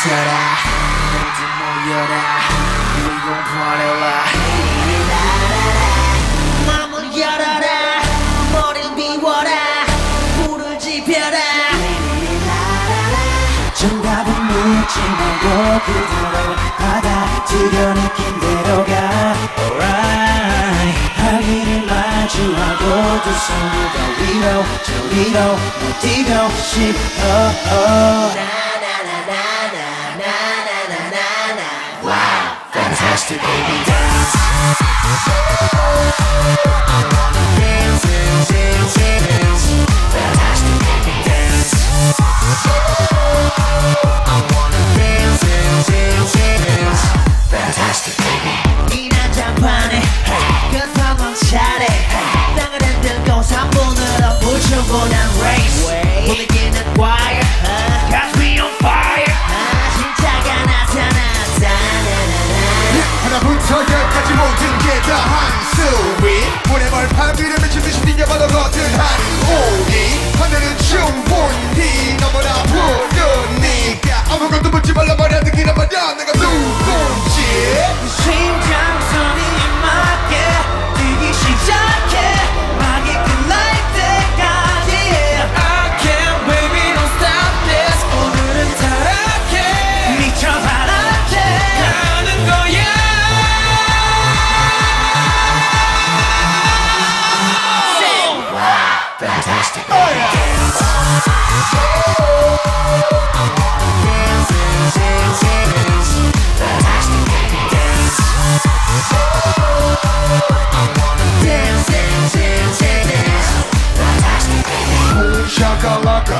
모두 모여라. party like 마음을 열어라. 머리를 비워라. 불을 지펴라. 정답은 묻지 말고 그대로 받아들여 느낌대로 가 Alright. 하기를 마주하고 두 손을 더 위로 저리로 너 뛰고 싶어 Baby. be Fantastic. Boom shakalaka.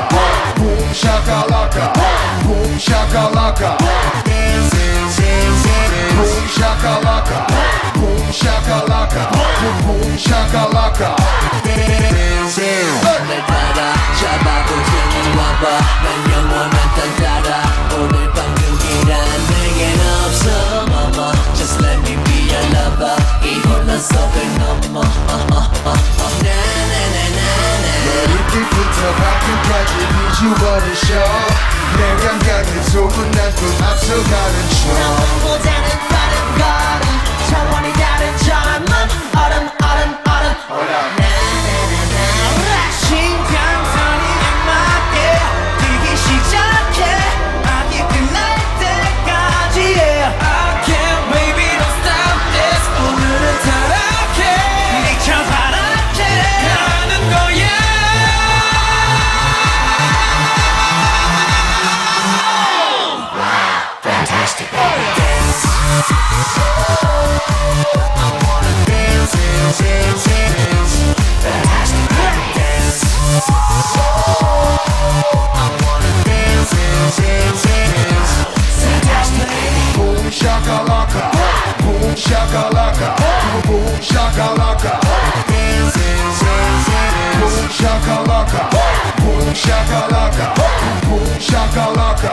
Boom shakalaka. Boom shakalaka. Boom 봐봐. 난 영원한 딴 따라 오늘 방금이란 내겐 없어. Mama just let me be your lover. 이 혼란 속을 넘어. 나나나나나 머리끝부터 발끝까지 비주얼을 쇼내 감각을 속은 난꿈 앞서가는 척. 너무 모자른 다른 걸 shakalaka Boom shakalaka Boom shakalaka Boom shakalaka Boom shakalaka